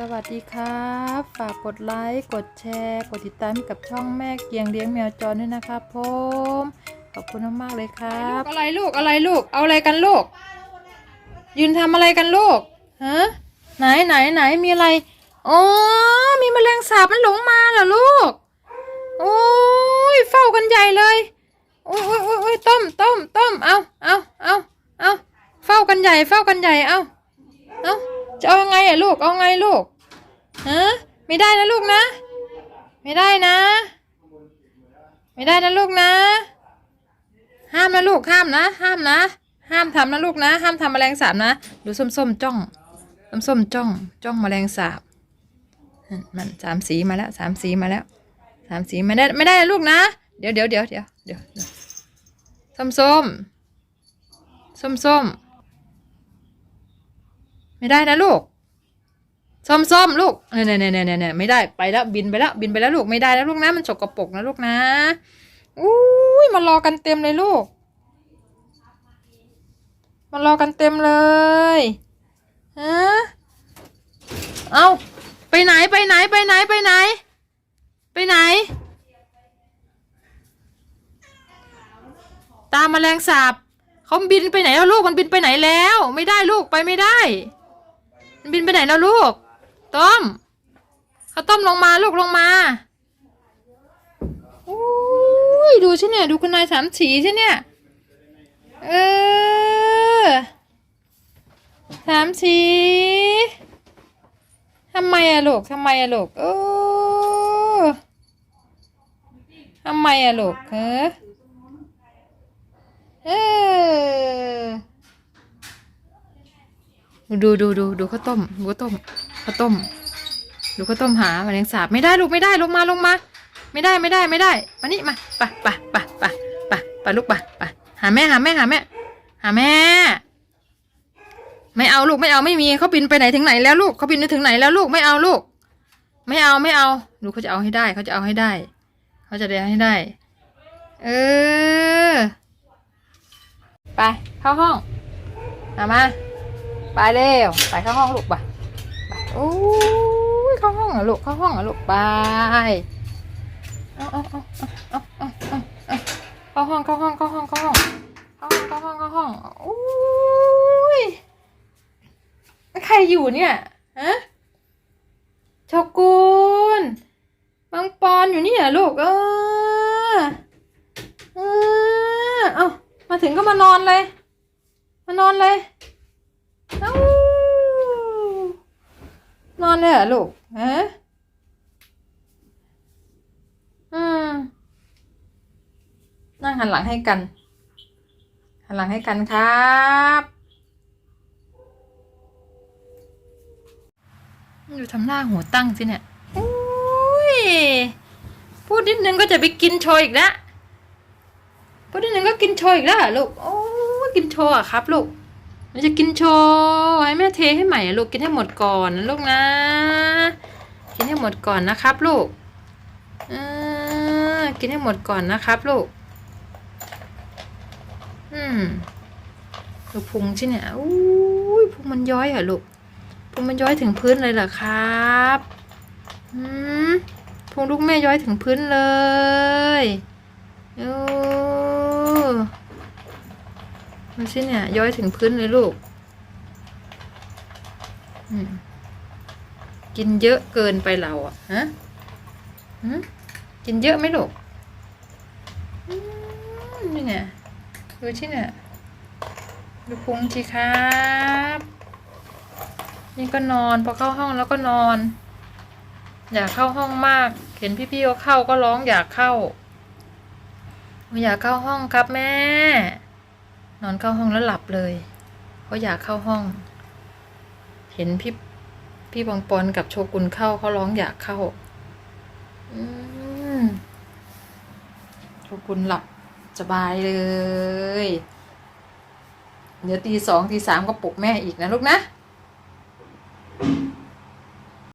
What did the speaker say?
สวัสดีครับ ฝากกดไลค์ กดแชร์ กดติดตามให้กับช่องแม่เกียงเลี้ยงแมวจรด้วยนะครับผมขอบคุณมากๆเลยครับ อะไรลูกอะไรลูก เอาอะไรกันลูก ยืนทำอะไรกันลูกฮะไหนไหนไหนมีอะไรอ๋อมีแมลงสาบมันหลงมาเหรอลูกโอ้ยเฝ้ากันใหญ่เลยโอ้ยโอ้ยโอ้ยโอ้ยต้มต้มต้มเอาเอาเอาเอาเฝ้ากันใหญ่เฝ้ากันใหญ่เอาเอา จะเอายังไงอะลูก เอาไงลูกฮะไม่ได้นะลูกนะ ไม่ได้นะ ไม่ได้นะลูกนะ ห้ามนะลูก ห้ามนะ ห้ามนะ ห้ามทำนะลูกนะ ห้ามทำแมลงสาบนะ ดูส้มๆจ้อง ส้มๆจ้อง จ้องแมลงสาบมันสามสีมาแล้วสามสีมาแล้วสามสีไม่ได้ไม่ได้นะลูกนะเดี๋ยวเดี๋ยวเดี๋ยวเดี๋ยวเดี๋ยวเดี๋ยวส้มส้มส้มส้ม ไม่ได้นะลูกส้มส้มลูกเนี่ยเนี่ยเนี่ยเนี่ยเน่ไม่ได้ไปแล้วบินไปแล้วบินไปแล้วลูกไม่ได้แล้วลูกนะมันฉกกระปกนะลูกนะอุ้ยมารอกันเต็มเลยลูกมารอกันเต็มเลยฮะเอาไปไหนไปไหนไปไหนไปไหน ไปไหน ตามแมลงสาบเขาบินไปไหนแล้วลูกมันบินไปไหนแล้ว ไม่ได้ลูกไปไม่ได้ บินไปไหนแล้วลูก ต้มเขาต้มลงมาลูกลงมาอุ้ยดูใช่เนี่ย ดูคุณนายสามสีใช่เนี่ย เออสามสีทำไมอะลูกทำไมอะลูกเออทำไมอะลูกเออเออ ดูดูดูดูข้าวต้มดูข้าวต้มข้าวต้ม ดูข้าวต้มหาแมลงสาบไม่ได้ลูกไม่ได้ลงมาลงมา ไม่ได้ไม่ได้ไม่ได้มานี่มาปไปไปไปไปไปลูกปไปหาแม่หาแม่หาแม่ หาแม่ ไม่เอาลูกไม่เอาไม่มีเขาบินไปไหนถึงไหนแล้วลูกเขาบินไปถึงไหนแล้วลูกไม่เอาลูก ไม่เอาไม่เอาดูเขาจะเอาให้ได้เขาจะเอาให้ได้เขาจะได้ให้ได้ เออ ไปเข้าห้องมามา ไปเร็วไปเข้าห้องลูกไปไปโอ้ยเข้าห้องเหรอลูกเข้าห้องเหรอลูกไปเอาเอาเอาเอาเอาเอาเอาเข้าห้องเข้าห้องเข้าห้องเข้าห้องเข้าห้องเข้าห้องเข้าห้องโอ้ยใครอยู่เนี่ยฮะโชกุนบางปอนอยู่นี่เหรอลูกเออเออเอามาถึงก็มานอนเลย มานอนเลย นอนเลยเหรอลูกฮะอืมนั่งหันหลังให้กัน หันหลังให้กันครับดูทำหน้าหัวตั้งสิเนี่ยโอ้ยพูดนิดนึงก็จะไปกินโชว์อีกแล้วพูดนิดนึงก็กินโชว์อีกแล้วเหรอลูก โอ้ยกินโชว์อะครับลูก มันจะกินโชว์ให้แม่เทให้ใหม่ลูกกินให้หมดก่อนนะลูกนะ กินให้หมดก่อนนะครับ ลูกอกินให้หมดก่อนนะครับลูก อืมดูกพุงใช่เนี่ยอุ้ยพุงมันย้อยเหรอลูก พุงมันย้อยถึงพื้นเลยเหรอครับ อืมพุงลูกแม่ย้อยถึงพื้นเลยโอ้ ดูสิเนี่ย ย้อยถึงพื้นเลยลูกกินเยอะเกินไปเราอะฮะหืมกินเยอะไหมลูกนี่เนี่ยดูที่เนี่ยดูพุงสิครับ นี่ก็นอนพอเข้าห้องแล้วก็นอน อยากเข้าห้องมาก เห็นพี่ๆเขาเข้าก็ร้องอยากเข้าอยากเข้าห้องครับแม่ นอนเข้าห้องแล้วหลับเลยเพราะอยากเข้าห้อง เห็นพี่พี่ปองปอนกับโชกุนเข้าเขาร้องอยากเข้าโชกุนหลับสบายเลย เดี๋ยวตีสองตีสามก็ปลุกแม่อีกนะลูกนะ